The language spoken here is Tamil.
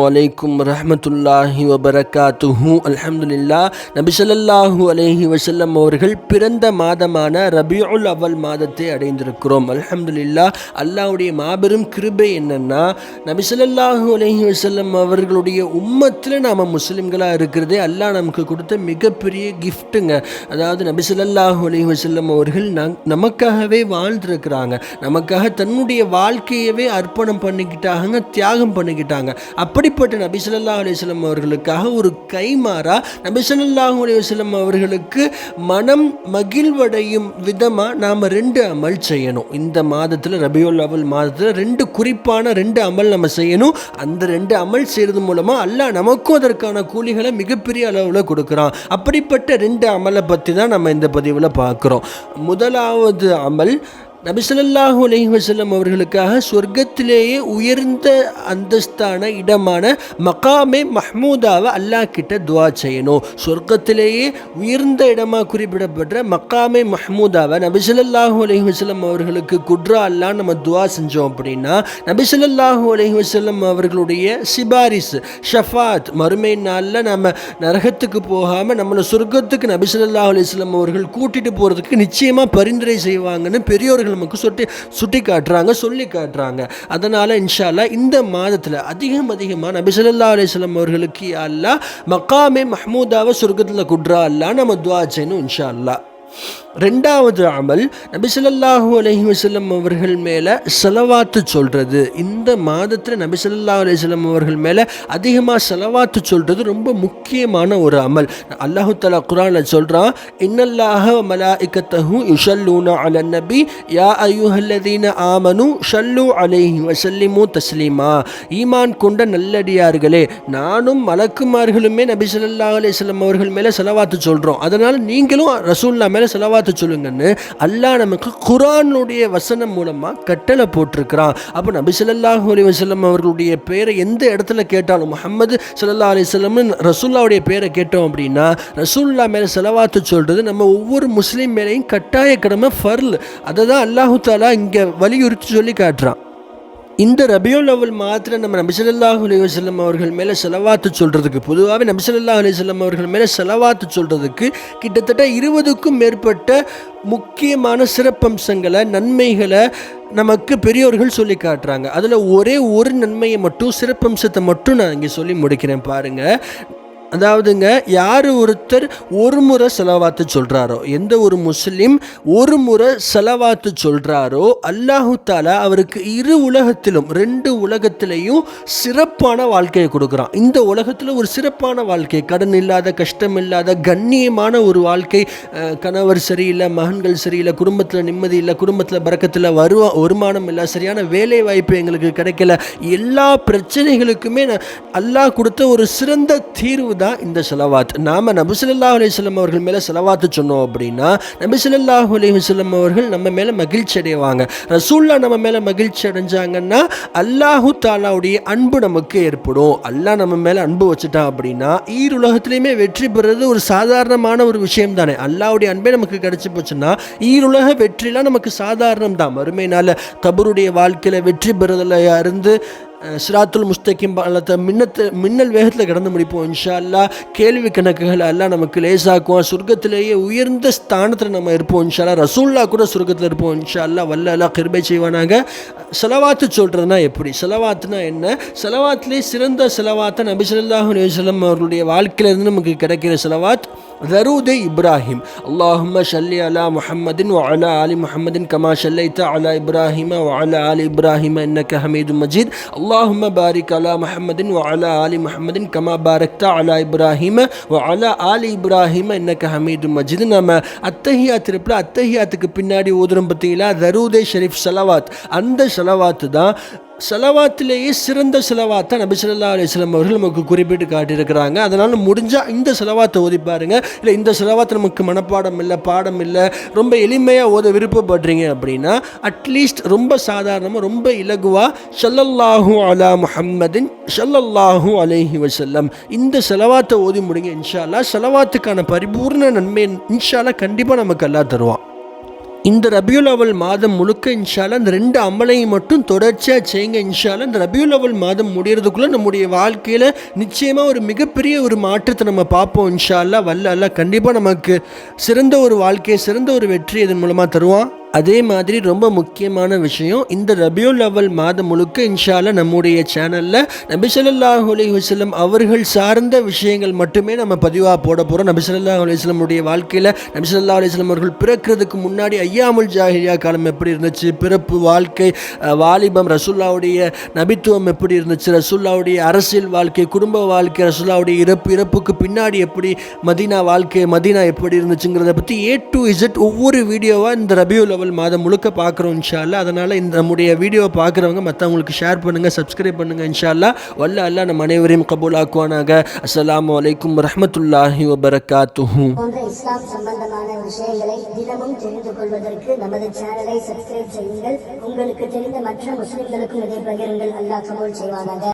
வலைக்கும் ரஹமத்துல்லாஹி வபரகாத்துஹு அல்ஹம்துலில்லா நபிசல்லாஹூ அலேஹி வசல்லம் அவர்கள் பிறந்த மாதமான ரபியுல் அவல் மாதத்தை அடைந்திருக்கிறோம். அல்ஹம்துலில்லா அல்லாவுடைய மாபெரும் கிருபை என்னென்னா நபி அலேஹி வசல்லம் அவர்களுடைய உம்மத்தில் நாம் முஸ்லீம்களாக இருக்கிறதே அல்லாஹ் நமக்கு கொடுத்த மிகப்பெரிய கிஃப்ட்டுங்க அதாவது நபிசல்லாஹூ அலேஹி வசல்லம் அவர்கள் நம் நமக்காகவே வாழ்ந்திருக்கிறாங்க. நமக்காக தன்னுடைய வாழ்க்கையவே அர்ப்பணம் பண்ணிக்கிட்டாங்க தியாகம் பண்ணிக்கிட்டாங்க. அப்போ அப்படிப்பட்ட நபி ஸல்லல்லாஹு அலைஹி அவர்களுக்காக ஒரு கைமாறா நபி ஸல்லல்லாஹு அலைஹி அவர்களுக்கு மனம் மகிழ்வடையும் விதமாக நாம் ரெண்டு அமல் செய்யணும். இந்த மாதத்தில் ரபியுல் அவல் மாதத்தில் ரெண்டு குறிப்பான ரெண்டு அமல் நம்ம செய்யணும். அந்த ரெண்டு அமல் செய்கிறது மூலமாக அல்லாஹ் நமக்கும் அதற்கான கூலிகளை மிகப்பெரிய அளவில் கொடுக்குறான். அப்படிப்பட்ட ரெண்டு அமலை பற்றி தான் நம்ம இந்த பதிவில் பார்க்குறோம். முதலாவது அமல் நபிசல்லாஹு அலைஹி அவர்களுக்காக சொர்க்கத்திலேயே உயர்ந்த அந்தஸ்தான இடமான மகாமே மஹ்மூதாவை அல்லாஹ் கிட்ட துவா செய்யணும். சொர்க்கத்திலேயே உயர்ந்த இடமாக குறிப்பிடப்படுற மக்காமே மஹ்மூதாவை நபிசல்லாஹு அலைஹி அவர்களுக்கு குட்ரா அல்லாஹ் நம்ம துவா செஞ்சோம் அப்படின்னா நபிசல்லாஹு அலைஹி வஸல்லம் அவர்களுடைய சிபாரிசு ஷஃபாத் மறுமை நாளில் நம்ம நரகத்துக்கு போகாமல் நம்மளை சொர்க்கத்துக்கு நபிசல்லாஹு அலைஹி அவர்கள் கூட்டிட்டு போகிறதுக்கு நிச்சயமாக பரிந்துரை செய்வாங்கன்னு பெரியோர்கள் நமக்கு சுட்டி சுட்டி காட்டுறாங்க சொல்லி காட்டுறாங்க. அதனால் இன்ஷால்லா இந்த மாதத்தில் அதிகம் அதிகமாக நபி ஸல்லல்லாஹு அலைஹி அவர்களுக்கு அல்லா மக்காமே மஹமூதாவை சுருக்கத்தில் குட்ரா அல்லா நம்ம துவா செய்யணும் இன்ஷா அல்லாஹ் ரெண்டாவது அமல் நபி அலஹி வசல்லம் அவர்கள் மேலே செலவாத்து சொல்கிறது இந்த மாதத்தில் நபிசல்லா அலிஸ்லம் அவர்கள் மேலே அதிகமாக செலவாத்து சொல்கிறது ரொம்ப முக்கியமான ஒரு அமல். அல்லாஹு தலா குரானில் சொல்கிறான் இன்னல்லாஹ மலாஇக்கத்தஹு யுஷல்லூன அல நபி யா அயுஹல்லதீன ஆமனு ஷல்லு அலைஹி வசல்லிமு தஸ்லீமா. ஈமான் கொண்ட நல்லடியார்களே நானும் மலக்குமார்களுமே நபி அலிஸ்லம் அவர்கள் மேலே செலவாத்து சொல்கிறோம் அதனால் நீங்களும் ரசூல்லா மேலே செலவாத்து சொல்லுங்கன்னு அல்லாஹ் நமக்கு குரானுடைய வசனம் மூலமாக கட்டளை போட்டிருக்கிறான். அப்போ நபி ஸல்லல்லாஹு அலி வஸல்லம் அவர்களுடைய பேரை எந்த இடத்துல கேட்டாலும் முகமது சல்லா அலைஹி வஸல்லம்னு ரசூல்லாவுடைய பேரை கேட்டோம் அப்படின்னா ரசூல்லா மேலே செலவாத்து சொல்கிறது நம்ம ஒவ்வொரு முஸ்லீம் மேலேயும் கட்டாய கடமை ஃபர்ல். அதை தான் அல்லாஹு தாலா இங்கே வலியுறுத்தி சொல்லி காட்டுறான். இந்த ரபியுல் அவல் மாத்திர நம்ம நபிசல்லாஹு அலைஹி அவர்கள் மேலே செலவாத்து சொல்கிறதுக்கு பொதுவாகவே நபிசல்லாஹு அலைஹி அவர்கள் மேலே செலவாத்து சொல்கிறதுக்கு கிட்டத்தட்ட இருபதுக்கும் மேற்பட்ட முக்கியமான சிறப்பம்சங்களை நன்மைகளை நமக்கு பெரியோர்கள் சொல்லி காட்டுறாங்க. அதில் ஒரே ஒரு நன்மையை மட்டும் சிறப்பம்சத்தை மட்டும் நான் இங்கே சொல்லி முடிக்கிறேன் பாருங்கள் அதாவதுங்க யார் ஒருத்தர் ஒரு முறை செலவாத்து சொல்கிறாரோ எந்த ஒரு முஸ்லீம் ஒரு முறை செலவாத்து சொல்கிறாரோ அல்லாஹு தாலா அவருக்கு இரு உலகத்திலும் ரெண்டு உலகத்திலையும் சிறப்பான வாழ்க்கையை கொடுக்குறான். இந்த உலகத்தில் ஒரு சிறப்பான வாழ்க்கை கடன் இல்லாத கஷ்டம் இல்லாத கண்ணியமான ஒரு வாழ்க்கை கணவர் சரியில்லை மகன்கள் சரியில்லை குடும்பத்தில் நிம்மதி இல்லை குடும்பத்தில் பறக்கத்தில் வருவா வருமானம் இல்லை சரியான வேலை வாய்ப்பு எங்களுக்கு கிடைக்கல எல்லா பிரச்சனைகளுக்குமே நான் அல்லாஹ் கொடுத்த ஒரு சிறந்த தீர்வு தான் இந்த செலவாத். நாம் நபி ஸல்லல்லாஹு அவர்கள் மேலே செலவாத்து சொன்னோம் அப்படின்னா நபி ஸல்லல்லாஹு அவர்கள் நம்ம மேலே மகிழ்ச்சி அடைவாங்க. ரசூல்லா நம்ம மேலே மகிழ்ச்சி அடைஞ்சாங்கன்னா அல்லாஹு தாலாவுடைய அன்பு நமக்கு ஏற்படும். அல்லாஹ் நம்ம மேலே அன்பு வச்சுட்டான் அப்படின்னா ஈருலகத்திலையுமே வெற்றி பெறுறது ஒரு சாதாரணமான ஒரு விஷயம் தானே அல்லாவுடைய அன்பே நமக்கு கிடச்சி போச்சுன்னா ஈருலக வெற்றிலாம் நமக்கு சாதாரணம் தான் மறுமையினால் கபருடைய வாழ்க்கையில் வெற்றி பெறுதல இருந்து சிராத்துல் முஸ்தகிம் பாலத்தை மின்னத்து மின்னல் வேகத்தில் கடந்து முடிப்போம் இன்ஷா அல்லாஹ் கேள்வி கணக்குகள் எல்லாம் நமக்கு லேசாக்குவோம் சொர்க்கத்திலேயே உயர்ந்த ஸ்தானத்தில் நம்ம இருப்போம் இன்ஷா அல்லாஹ் ரசூல்லா கூட சொர்க்கத்தில் இருப்போம் இன்ஷா அல்லா வல்ல அல்லாஹ் கிருபை செய்வானாங்க செலவாத்து சொல்கிறதுனா எப்படி செலவாத்துனா என்ன செலவாத்துலேயே சிறந்த செலவாத்தை நபி ஸல்லல்லாஹு அலைஹி வஸல்லம் அவர்களுடைய நமக்கு கிடைக்கிற செலவாத் ذرود إبراهيم اللهم صل على محمد وعلى آل محمد كما صليت على إبراهيم وعلى آل إبراهيم إنك حميد مجيد اللهم بارك على محمد وعلى آل محمد كما باركت على إبراهيم وعلى آل إبراهيم إنك حميد مجيد நம்ம அத்தஹியாத் இருப்பில் அத்தஹியாத்துக்கு பின்னாடி ஓதுறோம் பார்த்தீங்களா தரூதே ஷெரீஃப் சலவாத் அந்த சலவாத்து தான் செலவாத்திலேயே சிறந்த செலவாத்தை நபி ஸல்லல்லாஹு அவர்கள் நமக்கு குறிப்பிட்டு காட்டியிருக்கிறாங்க. அதனால் முடிஞ்சால் இந்த செலவாத்தை ஓதி பாருங்கள் இல்லை இந்த செலவாத்தை நமக்கு மனப்பாடம் இல்லை பாடம் இல்லை ரொம்ப எளிமையாக ஓத விருப்பப்படுறீங்க அப்படின்னா அட்லீஸ்ட் ரொம்ப சாதாரணமாக ரொம்ப இலகுவாக ஷல்லல்லாஹு அலா முஹம்மதின் ஷல்லல்லாஹு அலேஹி வசல்லம் இந்த செலவாத்தை ஓதி முடிங்க. இன்ஷால்லா செலவாத்துக்கான பரிபூர்ண நன்மை இன்ஷால்லா கண்டிப்பாக நமக்கு எல்லாம் தருவான். இந்த ரபியுல் அவல் மாதம் முழுக்க இன்ஷால இந்த ரெண்டு அமலையும் மட்டும் தொடர்ச்சியாக செய்யுங்க இன்ஷால இந்த ரபியுல் அவல் மாதம் முடிகிறதுக்குள்ளே நம்முடைய வாழ்க்கையில் நிச்சயமாக ஒரு மிகப்பெரிய ஒரு மாற்றத்தை நம்ம பார்ப்போம் இன்ஷால்லா வல்ல அல்ல கண்டிப்பாக நமக்கு சிறந்த ஒரு வாழ்க்கையை சிறந்த ஒரு வெற்றி இதன் மூலமாக தருவான். அதே மாதிரி ரொம்ப முக்கியமான விஷயம் இந்த ரபியுல் அவல் மாதம் முழுக்க இன்ஷால நம்முடைய சேனலில் நபிசல்லாஹ் ஸல்லல்லாஹு அவர்கள் சார்ந்த விஷயங்கள் மட்டுமே நம்ம பதிவாக போட போகிறோம் நபி அலிஸ்லமுடைய வாழ்க்கையில் நபிசல்லா அலிஸ்லம் அவர்கள் பிறக்கிறதுக்கு முன்னாடி ஐயாமுல் ஜாகிரியா காலம் எப்படி இருந்துச்சு? பிறப்பு வாழ்க்கை வாலிபம் ரசுல்லாவுடைய நபித்துவம் எப்படி இருந்துச்சு? ரசுல்லாவுடைய அரசியல் வாழ்க்கை குடும்ப வாழ்க்கை ரசுல்லாவுடைய இறப்பு இறப்புக்கு பின்னாடி எப்படி மதீனா வாழ்க்கை மதீனா எப்படி இருந்துச்சுங்கிறத பற்றி ஏ டு இசட் ஒவ்வொரு வீடியோவாக இந்த ரபியுல் அவல் மாதம் முழுக்க பார்க்குறோம் இன்ஷால்லா அதனால் இந்த நம்முடைய வீடியோவை பார்க்குறவங்க மற்றவங்களுக்கு ஷேர் பண்ணுங்கள் சப்ஸ்கிரைப் பண்ணுங்கள் இன்ஷால்லா வல்ல அல்லாஹ் நம் அனைவரையும் கபூல் ஆக்குவானாக அஸ்ஸலாமு அலைக்கும் வரஹ்மத்துல்லாஹி வபரகாத்துஹூ. இஸ்லாம் சம்பந்தமான விஷயங்களை தினமும் தெரிந்து கொள்வதற்கு நமது சேனலை சப்ஸ்கிரைப் செய்யுங்கள். உங்களுக்கு தெரிந்த மற்ற முஸ்லிம்களுக்கும் இதை பகிருங்கள். அல்லாஹ் கபூல் செய்வானாக.